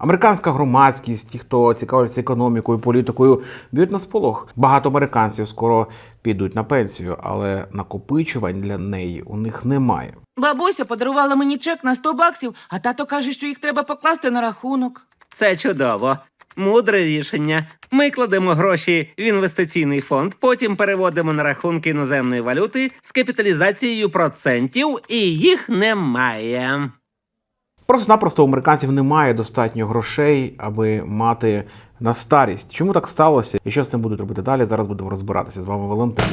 Американська громадськість, ті, хто цікавиться економікою, політикою, б'ють на сполох. Багато американців скоро підуть на пенсію, але накопичувань для неї у них немає. Бабуся подарувала мені чек на 100 баксів, а тато каже, що їх треба покласти на рахунок. Це чудово. Мудре рішення. Ми кладемо гроші в інвестиційний фонд, потім переводимо на рахунки іноземної валюти з капіталізацією процентів, і їх немає. Просто-напросто у американців немає достатньо грошей, аби мати на старість. Чому так сталося і що з цим будуть робити далі? Зараз будемо розбиратися. З вами Валентин.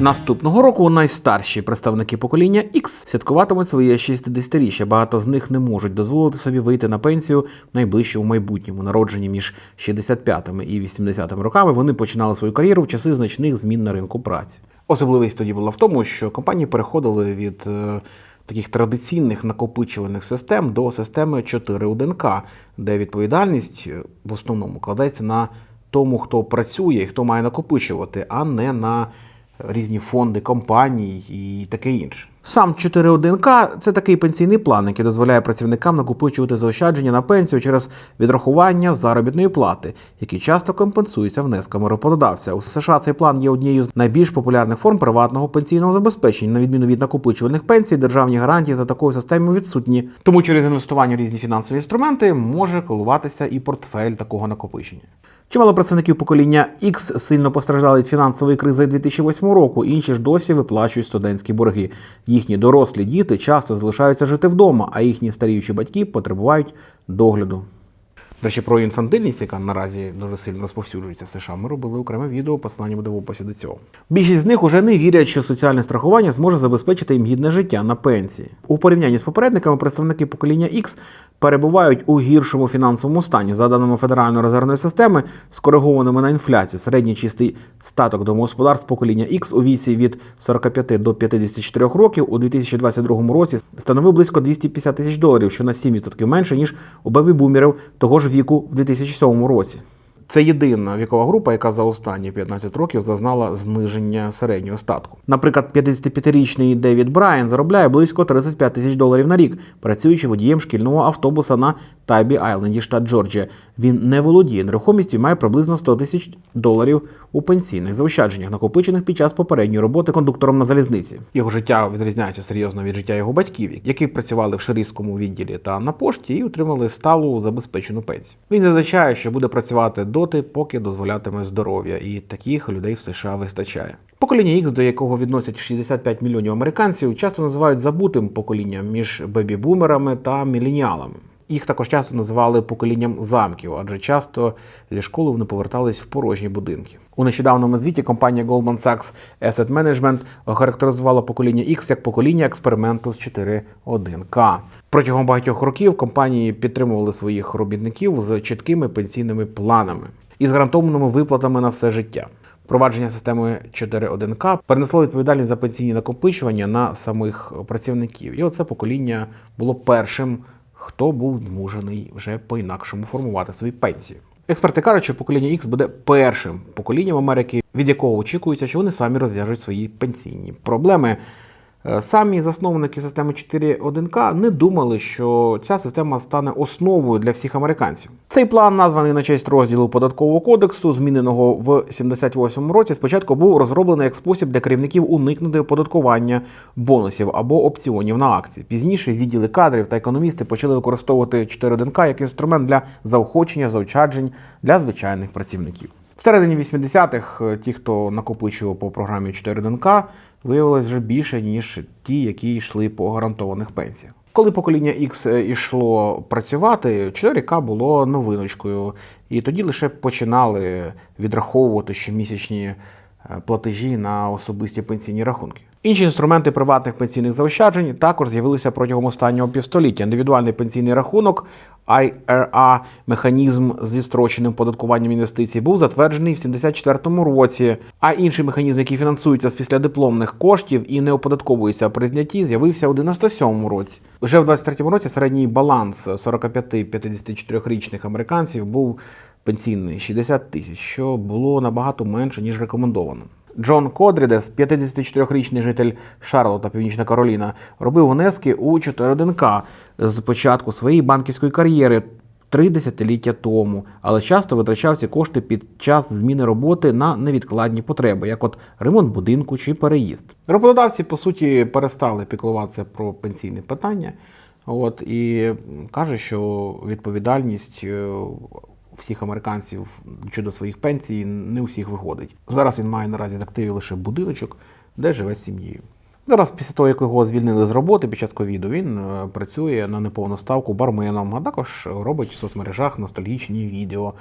Наступного року найстарші представники покоління X святкуватимуть своє 60-річчя. Багато з них не можуть дозволити собі вийти на пенсію в найближчому майбутньому. Народжені між 65-ми і 80-ми роками. Вони починали свою кар'єру в часи значних змін на ринку праці. Особливість тоді була в тому, що компанії переходили від е, таких традиційних накопичувальних систем до системи 4 ДНК, де відповідальність е, в основному кладеться на тому, хто працює і хто має накопичувати, а не на різні фонди компаній і таке інше. Сам 4.1К – це такий пенсійний план, який дозволяє працівникам накопичувати заощадження на пенсію через відрахування заробітної плати, які часто компенсуються внесками роботодавця. У США цей план є однією з найбільш популярних форм приватного пенсійного забезпечення. На відміну від накопичувальних пенсій, державні гарантії за такою системою відсутні. Тому через інвестування в різні фінансові інструменти може коливатися і портфель такого накопичення. Чимало працівників покоління X сильно постраждали від фінансової кризи 2008 року. Інші ж досі виплачують студентські борги. Їхні дорослі діти часто залишаються жити вдома, а їхні старіючі батьки потребують догляду. До речі, про інфантильність, яка наразі дуже сильно розповсюджується в США, ми робили окреме відео, посилання буде в описі до цього. Більшість з них уже не вірять, що соціальне страхування зможе забезпечити їм гідне життя на пенсії. У порівнянні з попередниками представники покоління X перебувають у гіршому фінансовому стані. За даними Федеральної резервної системи, скоригованими на інфляцію, середній чистий статок домогосподарств покоління X у віці від 45 до 54 років у 2022 році становив близько 250 тисяч доларів, що на 7% менше ніж у бебі-бумерів того ж віку в 2007 році. Це єдина вікова група, яка за останні 15 років зазнала зниження середнього статку. Наприклад, 55-річний Девід Брайан заробляє близько 35 тисяч доларів на рік, працюючи водієм шкільного автобуса на Тайбі Айленді, штат Джорджія. Він не володіє нерухомістю і має приблизно 100 тисяч доларів у пенсійних заощадженнях, накопичених під час попередньої роботи кондуктором на залізниці. Його життя відрізняється серйозно від життя його батьків, які працювали в шерифському відділі та на пошті і отримали сталу забезпечену пенсію. Він зазначає, що буде працювати доти, поки дозволятиме здоров'я, і таких людей в США вистачає. Покоління X, до якого відносять 65 мільйонів американців, часто називають забутим поколінням між бебі-бумерами та міленіалами. Їх також часто називали поколінням замків, адже часто зі школи вони повертались в порожні будинки. У нещодавньому звіті компанія Goldman Sachs Asset Management охарактеризувала покоління X як покоління експерименту з 4.1К. Протягом багатьох років компанії підтримували своїх робітників з чіткими пенсійними планами і з гарантованими виплатами на все життя. Впровадження системи 4.1К перенесло відповідальність за пенсійні накопичування на самих працівників. І оце покоління було першим, хто був змушений вже по-інакшому формувати свої пенсії. Експерти кажуть, що покоління X буде першим поколінням Америки, від якого очікується, що вони самі розв'яжуть свої пенсійні проблеми. Е, Самі засновники системи 4.1К не думали, що ця система стане основою для всіх американців. Цей план, названий на честь розділу податкового кодексу, зміненого в 78-му році, спочатку був розроблений як спосіб для керівників уникнути оподаткування бонусів або опціонів на акції. Пізніше відділи кадрів та економісти почали використовувати 4.1К як інструмент для заохочення заощаджень для звичайних працівників. Всередині 80-х е, ті, хто накопичував по програмі 4.1К, виявилось вже більше, ніж ті, які йшли по гарантованих пенсіях. Коли покоління X е, йшло працювати, 4К було новиночкою, і тоді лише починали відраховувати щомісячні е, платежі на особисті пенсійні рахунки. Інші інструменти приватних пенсійних заощаджень також з'явилися протягом останнього півстоліття. Індивідуальний пенсійний рахунок IRA, механізм з відстроченим податкуванням інвестицій, був затверджений в 74-му році. А інший механізм, який фінансується з післядипломних коштів і не оподатковується при знятті, з'явився у 97-му році. Вже в 23-му році середній баланс 45-54-річних американців був пенсійний 60 тисяч, що було набагато менше ніж рекомендовано. Джон Кодрідес, 54-річний житель Шарлота, Північна Кароліна, робив внески у 4 з початку своєї банківської кар'єри три десятиліття тому, але часто витрачав ці кошти під час зміни роботи на невідкладні потреби, як от ремонт будинку чи переїзд. Роботодавці, по суті, перестали піклуватися про пенсійне питання. От і каже, що відповідальність е, всіх американців щодо своїх пенсій не у всіх виходить. Зараз він має наразі з активів лише будиночок, де живе з сім'єю. Зараз, після того, як його звільнили з роботи під час ковіду, він е, працює на неповну ставку барменом, а також робить в соцмережах ностальгічні відео.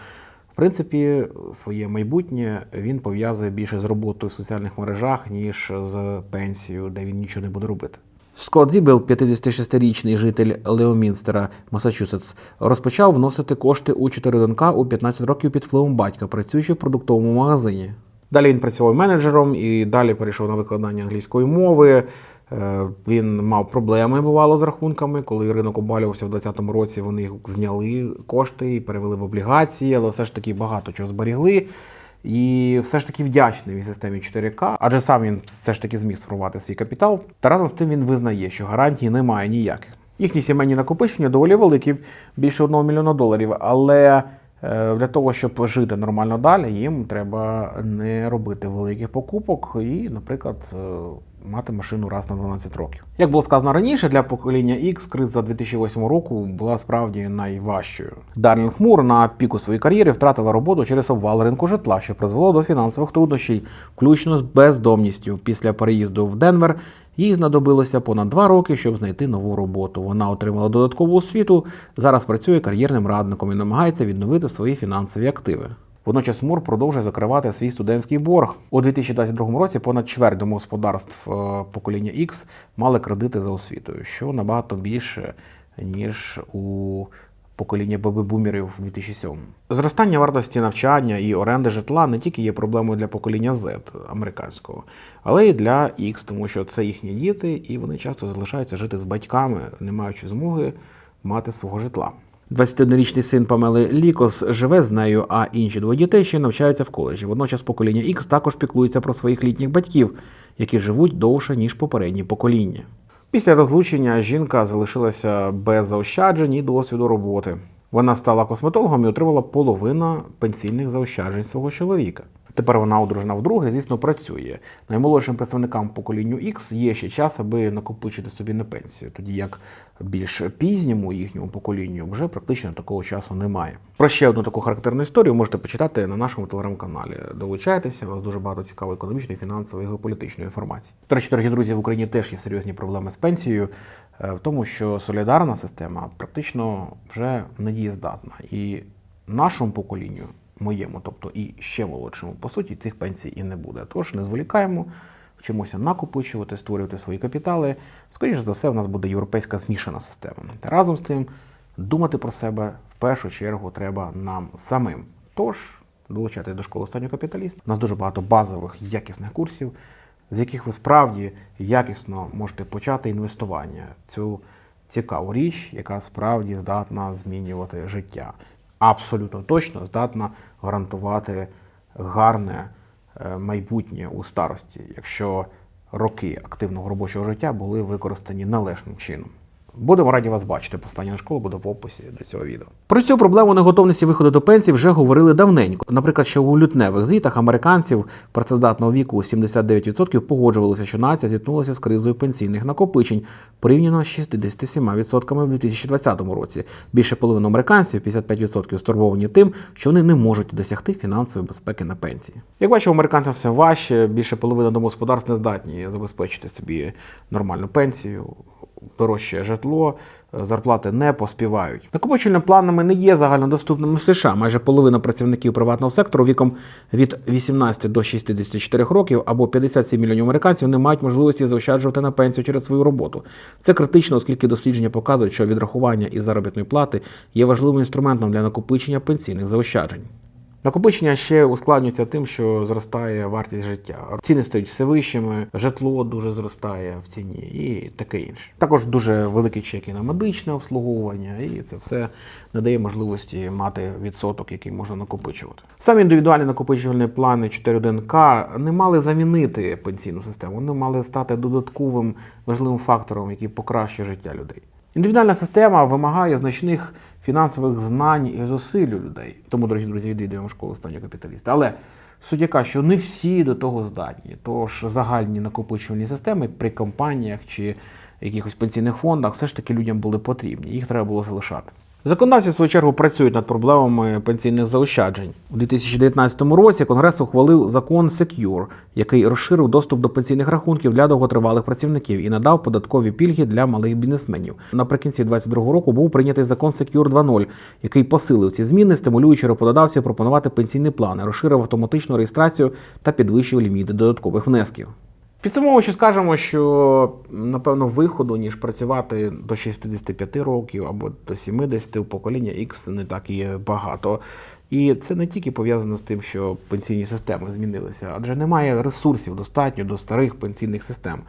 В принципі, своє майбутнє він пов'язує більше з роботою в соціальних мережах, ніж з пенсією, де він нічого не буде робити. Скотт Зібел, 56-річний житель Леомінстера, Масачусетс, розпочав вносити кошти у 4 донка у 15 років під впливом батька, працюючи в продуктовому магазині. Далі він працював менеджером і далі перейшов на викладання англійської мови. Е, Він мав проблеми, бувало, з рахунками. Коли ринок обвалювався в 2020 році, вони зняли кошти і перевели в облігації, але все ж таки багато чого зберігли. І все ж таки вдячний системі 4К, адже сам він все ж таки зміг сформувати свій капітал. Та разом з тим він визнає, що гарантій немає ніяких. Їхні сімейні накопичення доволі великі, більше 1 мільйона доларів. Але е, для того, щоб жити нормально далі, їм треба не робити великих покупок і, наприклад, е, мати машину раз на 12 років. Як було сказано раніше, для покоління X криза 2008 року була справді найважчою. Дарлінг Мур на піку своєї кар'єри втратила роботу через обвал ринку житла, що призвело до фінансових труднощів, включно з бездомністю. Після переїзду в Денвер їй знадобилося понад два роки, щоб знайти нову роботу. Вона отримала додаткову освіту, зараз працює кар'єрним радником і намагається відновити свої фінансові активи. Водночас Мур продовжує закривати свій студентський борг. У 2022 році понад чверть домогосподарств е, покоління X мали кредити за освітою, що набагато більше ніж у покоління бабі-бумерів в 2007. Зростання вартості навчання і оренди житла не тільки є проблемою для покоління Z американського, але й для X, тому що це їхні діти, і вони часто залишаються жити з батьками, не маючи змоги мати свого житла. 21-річний син Памели Лікос живе з нею, а інші двоє дітей ще навчаються в коледжі. Водночас покоління X також піклується про своїх літніх батьків, які живуть довше, ніж попередні покоління. Після розлучення жінка залишилася без заощаджень і досвіду роботи. Вона стала косметологом і отримала половину пенсійних заощаджень свого чоловіка. Тепер вона одружена вдруге, звісно, працює. Наймолодшим представникам поколінню X є ще час, аби накопичити собі на пенсію, тоді як більш пізньому їхньому поколінню вже практично такого часу немає. Про ще одну таку характерну історію можете почитати на нашому телеграм-каналі. Долучайтеся, у нас дуже багато цікавої економічної, фінансової, геополітичної інформації. До речі, дорогі друзі, в Україні теж є серйозні проблеми з пенсією, е, в тому, що солідарна система практично вже не дієздатна. І нашому поколінню, моєму, тобто і ще молодшому, по суті, цих пенсій і не буде. Тож не зволікаємо, вчимося накопичувати, створювати свої капітали. Скоріше за все, в нас буде європейська змішана система. Та разом з тим, думати про себе в першу чергу треба нам самим. Тож долучайтесь до школи останнього капіталіста. У нас дуже багато базових якісних курсів, з яких ви справді якісно можете почати інвестування. Цю цікаву річ, яка справді здатна змінювати життя. Абсолютно точно здатна гарантувати гарне е, майбутнє у старості, якщо роки активного робочого життя були використані належним чином. Будемо раді вас бачити. Послання на школу буде в описі до цього відео. Про цю проблему неготовності виходу до пенсії вже говорили давненько. Наприклад, що у лютневих звітах американців працездатного віку 79% погоджувалися, що нація зіткнулася з кризою пенсійних накопичень порівняно з 67% в 2020 році. Більше половини американців, 55% стурбовані тим, що вони не можуть досягти фінансової безпеки на пенсії. Як бачимо, американцям все важче. Більше половини домогосподарств не здатні забезпечити собі нормальну пенсію дорожче житло, е, зарплати не поспівають. Накопичувальними планами не є загальнодоступними в США. Майже половина працівників приватного сектору віком від 18 до 64 років або 57 мільйонів американців не мають можливості заощаджувати на пенсію через свою роботу. Це критично, оскільки дослідження показують, що відрахування із заробітної плати є важливим інструментом для накопичення пенсійних заощаджень. Накопичення ще ускладнюється тим, що зростає вартість життя. Ціни стають все вищими, житло дуже зростає в ціні і таке інше. Також дуже великі чеки на медичне обслуговування, і це все не дає можливості мати відсоток, який можна накопичувати. Самі індивідуальні накопичувальні плани 4.1К не мали замінити пенсійну систему, вони мали стати додатковим важливим фактором, який покращує життя людей. Індивідуальна система вимагає значних фінансових знань і зусиль у людей. Тому, дорогі друзі, відвідуємо школу останнього капіталіста. Але суть яка, що не всі до того здатні. Тож загальні накопичувальні системи при компаніях чи якихось пенсійних фондах все ж таки людям були потрібні. Їх треба було залишати. Законодавці, в свою чергу, працюють над проблемами пенсійних заощаджень. У 2019 році Конгрес ухвалив закон Secure, який розширив доступ до пенсійних рахунків для довготривалих працівників і надав податкові пільги для малих бізнесменів. Наприкінці 2022 року був прийнятий закон Secure 2.0, який посилив ці зміни, стимулюючи роботодавців пропонувати пенсійні плани, розширив автоматичну реєстрацію та підвищив ліміти додаткових внесків. Підсумовуючи, скажемо, що напевно виходу, ніж працювати до 65 років або до 70 у покоління X не так і багато. І це не тільки пов'язано з тим, що пенсійні системи змінилися, адже немає ресурсів достатньо до старих пенсійних систем.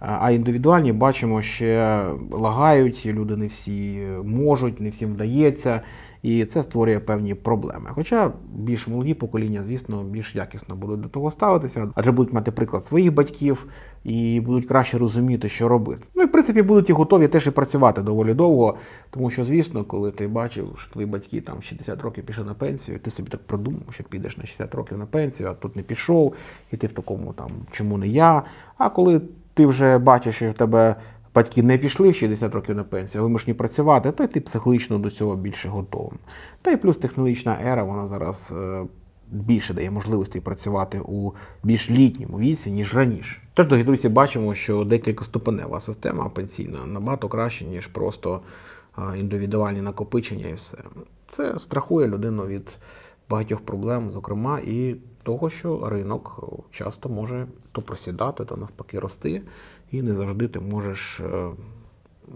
А індивідуальні бачимо, ще лагають, люди не всі можуть, не всім вдається, і це створює певні проблеми. Хоча більш молоді покоління, звісно, більш якісно будуть до того ставитися, адже будуть мати приклад своїх батьків і будуть краще розуміти, що робити. Ну і в принципі будуть і готові теж і працювати доволі довго, тому що, звісно, коли ти бачив, що твої батьки там 60 років пішли на пенсію, ти собі так продумав, що підеш на 60 років на пенсію, а тут не пішов, і ти в такому там чому не я. А коли ти вже бачиш, що в тебе батьки не пішли в 60 років на пенсію, вимушені працювати, то й ти психологічно до цього більше готовим. Та й плюс технологічна ера, вона зараз е, більше дає можливості працювати у більш літньому віці, ніж раніше. Тож, дорогі друзі, бачимо, що декілька ступенева система пенсійна набагато краще, ніж просто е, індивідуальні накопичення і все. Це страхує людину від багатьох проблем, зокрема, і того, що ринок часто може то просідати, то навпаки рости, і не завжди ти можеш е,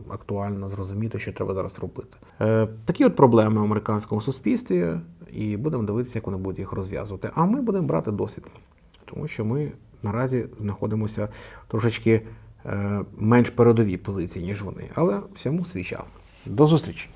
актуально зрозуміти, що треба зараз робити. Е, Такі от проблеми в американському суспільстві, і будемо дивитися, як вони будуть їх розв'язувати. А ми будемо брати досвід, тому що ми наразі знаходимося трошечки е, менш передовій позиції, ніж вони, але всьому свій час. До зустрічі!